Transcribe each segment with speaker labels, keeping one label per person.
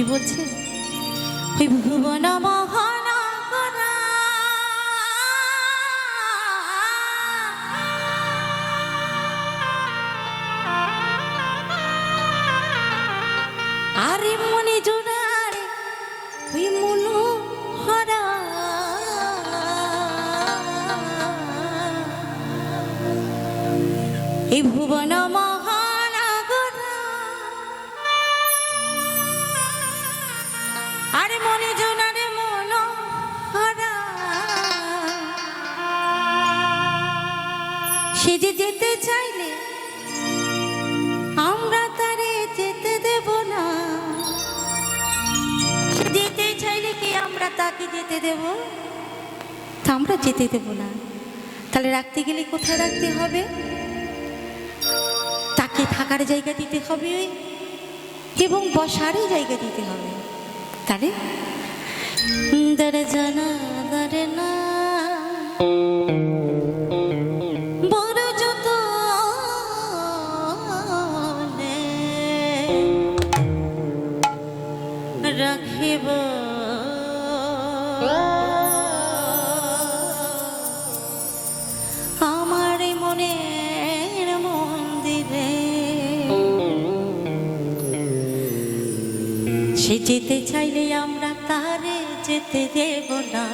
Speaker 1: কি বলছে? ওই ভুবন আরে মনে জোড়ার ওই হরা এই ভুবন মহানগরা সে যে যেতে চাইলে আমরা তারে যেতে দেব না। সে যেতে চাইলে কি আমরা তাকে যেতে দেব? তা আমরা যেতে দেব না। তাহলে রাখতে গেলে কোথায় রাখতে হবে? তাকে থাকার জায়গা দিতে হবে এবং বসারই জায়গা দিতে হবে। তাহলে দরে জানা সে যেতে চাইলে আমরা তারে যেতে দেব না।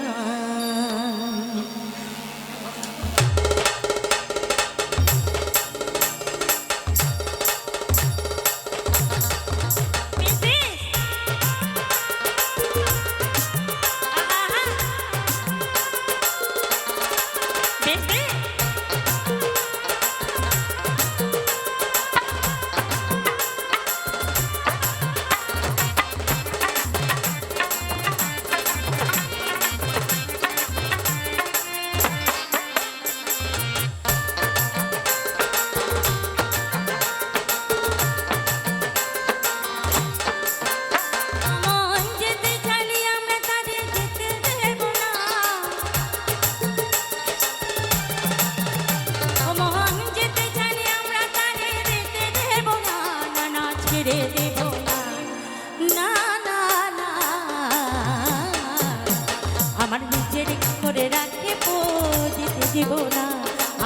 Speaker 1: দেব না।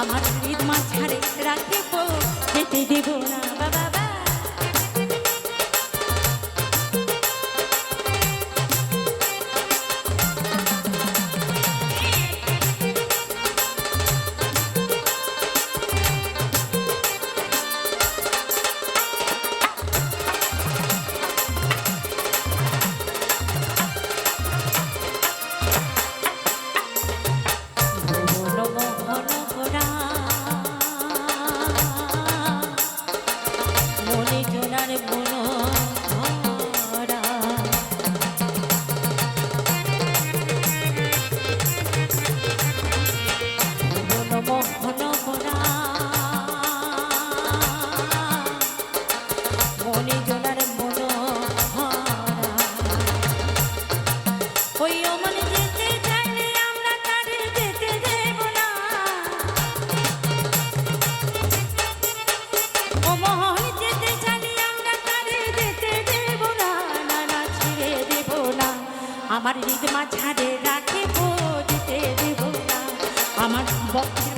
Speaker 1: আমার মাঝখানে পো যেতে দেবো না। বাবা। আমার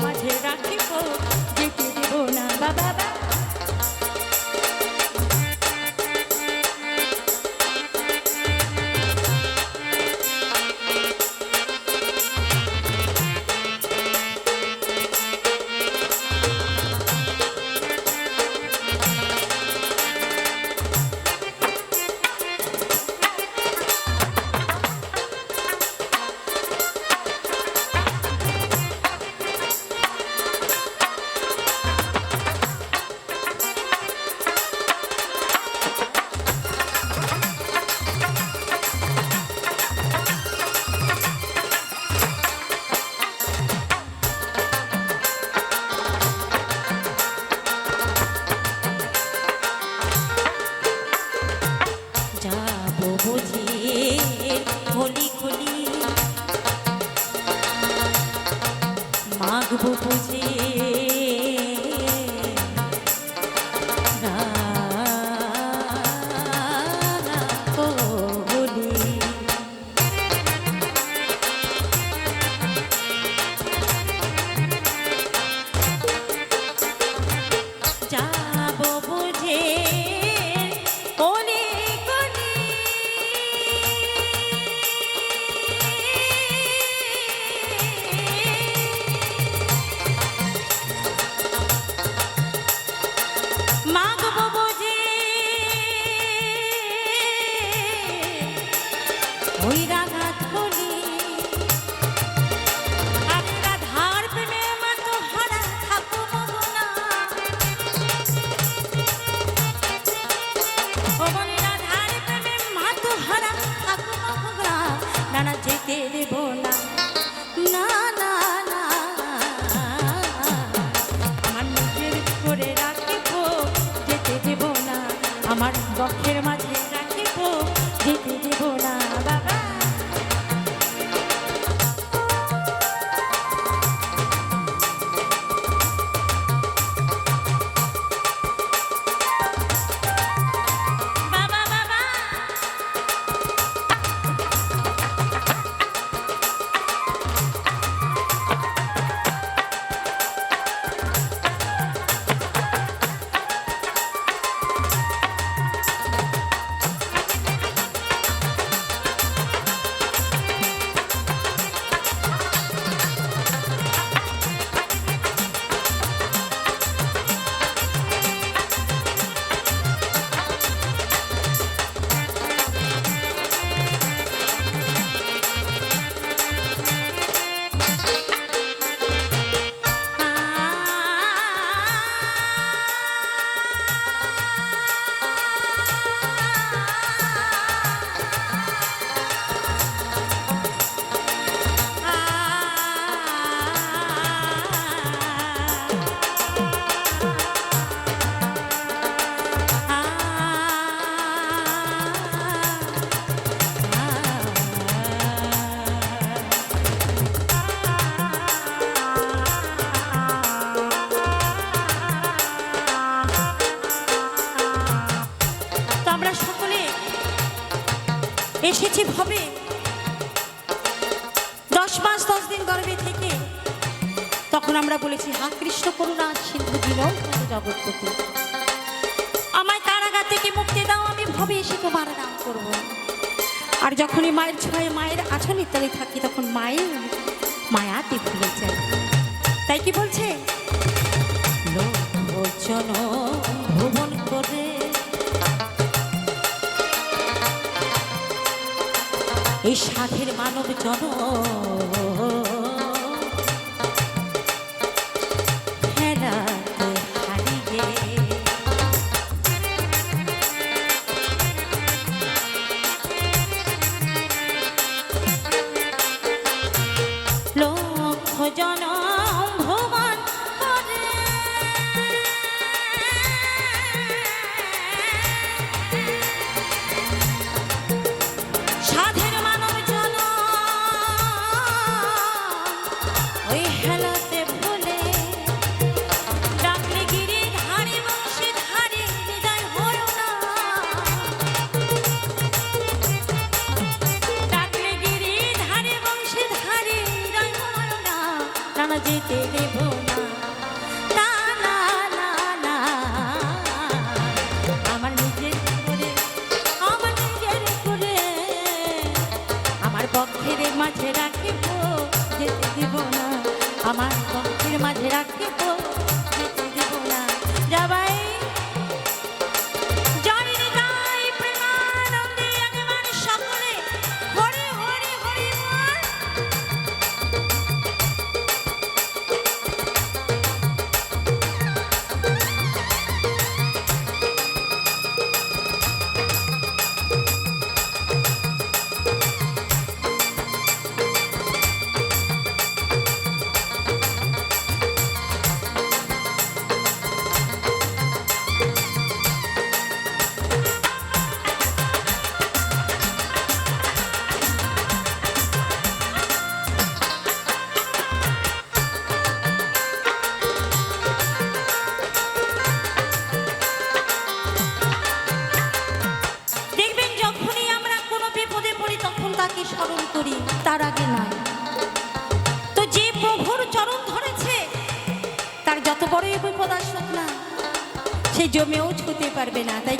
Speaker 1: এসেছি ভবে। দশ মাস, দশ দিন গর্ভে থেকে তখন আমরা বলেছি, হা, কৃষ্ণ করুণা, সিন্ধু বিনয় জগৎপতি। আমায় কারাগার থেকে মুক্তি দাও, আমি ভবে এসে তোমার নাম করব। আর যখনই মায়ের ছয়ে মায়ের আছনে ইত্যাদি থাকি, তখন মায়ের মায়াতে ভুলে যায়। তাই কি বলছে? লোচন ভুবন করে এই সাধের মানব জন পক্ষের মাঝে রাখিব যেতে দিব না। আমার পক্ষের মাঝে রাখিব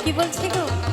Speaker 1: কি বলছে গো?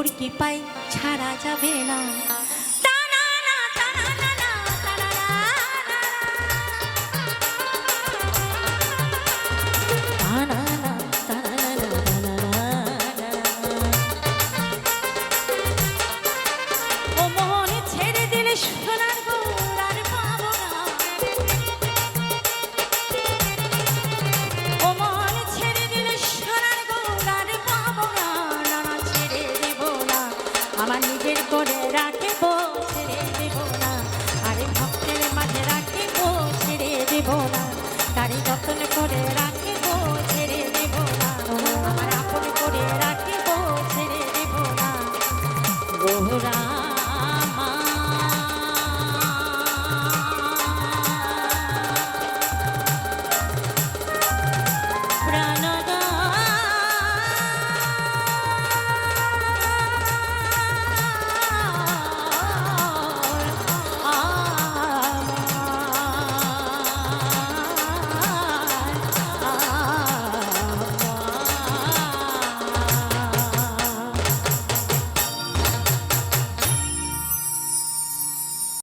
Speaker 1: প্রভুর কৃপায় ছাড়া যাবে না। ভক্তের করে রাখিব ছেড়ে দেব না আরে ভক্তের মাঝে রাখিব ছেড়ে দেব না তারি যত্ন করে রাখিব ছেড়ে দেব না আমার আপন করে রাখিব ছেড়ে দেব না গৌরা